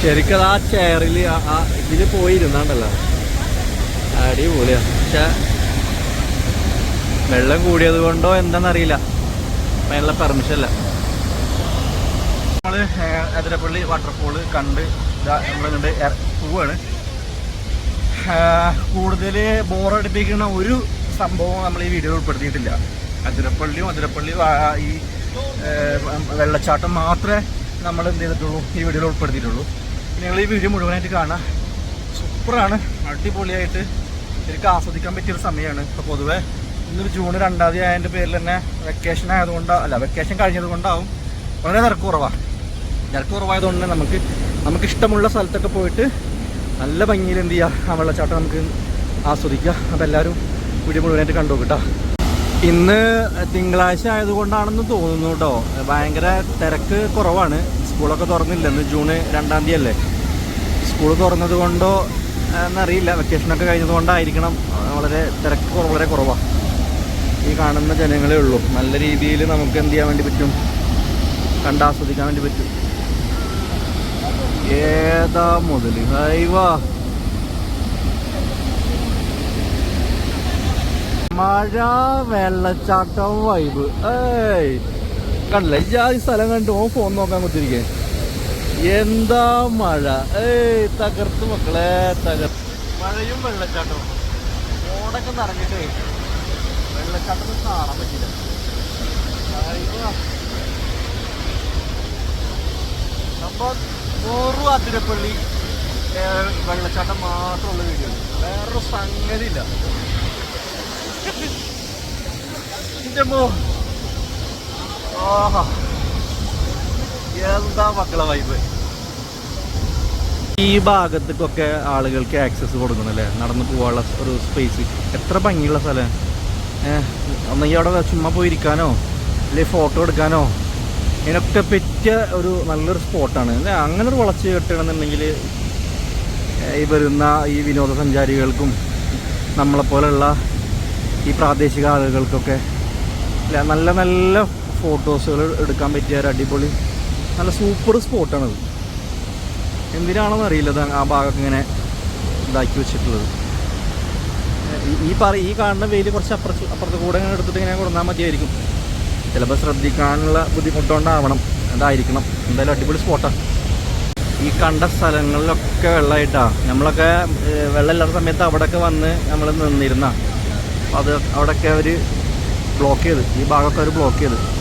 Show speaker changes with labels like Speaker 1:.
Speaker 1: ശരിക്കും ആ ചെയറിൽ ആ ഇതിൽ പോയിരുന്നാണ്ടല്ലോ. അടിപൊളിയാ. പക്ഷെ വെള്ളം കൂടിയത് കൊണ്ടോ എന്താണെന്നറിയില്ല അതിനുള്ള പെർമിഷൻ അല്ല നമ്മൾ അതിരപ്പള്ളി വാട്ടർഫോൾ കണ്ട് നമ്മളിങ്ങോട്ട് പോവാണ്. കൂടുതൽ ബോറടിപ്പിക്കുന്ന ഒരു സംഭവം നമ്മൾ ഈ വീഡിയോയിൽ ഉൾപ്പെടുത്തിയിട്ടില്ല. അതിരപ്പള്ളിയും അതിരപ്പള്ളി ഈ വെള്ളച്ചാട്ടം മാത്രമേ നമ്മൾ എന്ത് ചെയ്തിട്ടുള്ളൂ ഈ വീഡിയോയിൽ ഉൾപ്പെടുത്തിയിട്ടുള്ളൂ. നിങ്ങൾ ഈ വീഡിയോ മുഴുവനായിട്ട് കാണാം സൂപ്പറാണ്. അടിപൊളിയായിട്ട് എനിക്ക് ആസ്വദിക്കാൻ പറ്റിയൊരു സമയമാണ്. ഇപ്പോൾ പൊതുവെ ഇന്നൊരു ജൂൺ രണ്ടാം തീയതി ആയതിന്റെ പേരിൽ തന്നെ വെക്കേഷൻ ആയതുകൊണ്ട് അല്ല വെക്കേഷൻ കഴിഞ്ഞത് കൊണ്ടാവും വളരെ തിരക്ക് കുറവാണ് തിരക്ക് കുറവായതുകൊണ്ട് തന്നെ നമുക്ക് നമുക്ക് ഇഷ്ടമുള്ള സ്ഥലത്തൊക്കെ പോയിട്ട് നല്ല ഭംഗിയിൽ എന്ത് ചെയ്യുക ആ വെള്ളച്ചാട്ടം നമുക്ക് ആസ്വദിക്കുക അപ്പോൾ എല്ലാവരും വീഡിയോ മുഴുവനായിട്ട് കണ്ടു കേട്ടോ ഇന്ന് തിങ്കളാഴ്ച ആയതുകൊണ്ടാണെന്ന് തോന്നുന്നു കേട്ടോ ഭയങ്കര തിരക്ക് കുറവാണ്. സ്കൂളൊക്കെ തുറന്നില്ല ഇന്ന് ജൂൺ രണ്ടാം തീയതി അല്ലേ സ്കൂൾ തുറന്നത് കൊണ്ടോ എന്നറിയില്ല. വെക്കേഷനൊക്കെ കഴിഞ്ഞത് കൊണ്ടായിരിക്കണം. വളരെ തിരക്ക് വളരെ കുറവാണ് ഈ കാണുന്ന ജനങ്ങളേ ഉള്ളൂ. നല്ല രീതിയിൽ നമുക്ക് എന്ത് ചെയ്യാൻ വേണ്ടി പറ്റും? കണ്ടാസ്വദിക്കാൻ വേണ്ടി പറ്റും. ഏതാ മുതൽ? ഹൈവാ മഴ വെള്ളച്ചാട്ടം വൈബ് ഏയ്. കണ്ടില്ല. ഈ സ്ഥലം കണ്ടു ഓൻ ഫോൺ നോക്കാൻ കുത്തിരിക്കേ എന്താ മഴ? ഏയ് തകർത്ത് മക്കളെ തകർത്ത്. മഴയും വെള്ളച്ചാട്ടവും. ഓടൊക്കെ നിറഞ്ഞിട്ടേ. വെള്ളച്ചാട്ടത്തിൽ കാണാൻ പറ്റില്ല. സംഭവം നൂറും അതിരപ്പള്ളി വെള്ളച്ചാട്ടം മാത്രമുള്ള വീഡിയോ. വേറൊരു സംഗതി ഇല്ല എന്റെ മോ എന്താ മക്കളെ വൈബ് ഈ ഭാഗത്തേക്കൊക്കെ ആളുകൾക്ക് ആക്സസ് കൊടുക്കണല്ലേ? നടന്നു പോകാനുള്ള ഒരു സ്പേസ് എത്ര ഭംഗിയുള്ള സ്ഥലം. ഒന്നെങ്കിൽ അവിടെ ചുമ്മാ പോയിരിക്കാനോ? അല്ലെങ്കിൽ ഫോട്ടോ എടുക്കാനോ? ഇതിനൊക്കെ പറ്റിയ ഒരു നല്ലൊരു സ്പോട്ടാണ് അങ്ങനെ ഒരു വളച്ച് കെട്ടണമെന്നുണ്ടെങ്കിൽ ഈ വരുന്ന ഈ വിനോദസഞ്ചാരികൾക്കും നമ്മളെപ്പോലുള്ള ഈ പ്രാദേശിക ആളുകൾക്കൊക്കെ നല്ല നല്ല ഫോട്ടോസുകൾ എടുക്കാൻ പറ്റിയ ഒരു അടിപൊളി നല്ല സൂപ്പർ സ്പോട്ടാണത് എന്തിനാണെന്ന് അറിയില്ല ആ ഭാഗമൊക്കെ ഇങ്ങനെ ഇതാക്കി വെച്ചിട്ടുള്ളത്. ഈ- പറ ഈ കാണുന്ന വെയിൽ കുറച്ച് അപ്പുറത്ത് അപ്പുറത്ത് കൂടെ ഇങ്ങനെ എടുത്തിട്ട് ഇങ്ങനെ കൊടുന്നാൽ മതിയായിരിക്കും. ചിലപ്പോൾ ശ്രദ്ധിക്കാനുള്ള ബുദ്ധിമുട്ടുകൊണ്ടാവണം എന്തായിരിക്കണം എന്തായാലും അടിപൊളി സ്പോട്ടാണ് ഈ കണ്ട സ്ഥലങ്ങളിലൊക്കെ വെള്ളമായിട്ടാണ് നമ്മളൊക്കെ വെള്ളമില്ലാത്ത സമയത്ത് അവിടെയൊക്കെ വന്ന് നമ്മൾ നിന്നിരുന്ന. അത് അവിടെയൊക്കെ അവർ ബ്ലോക്ക് ചെയ്ത്. ഈ ഭാഗമൊക്കെ അവർ ബ്ലോക്ക് ചെയ്ത്.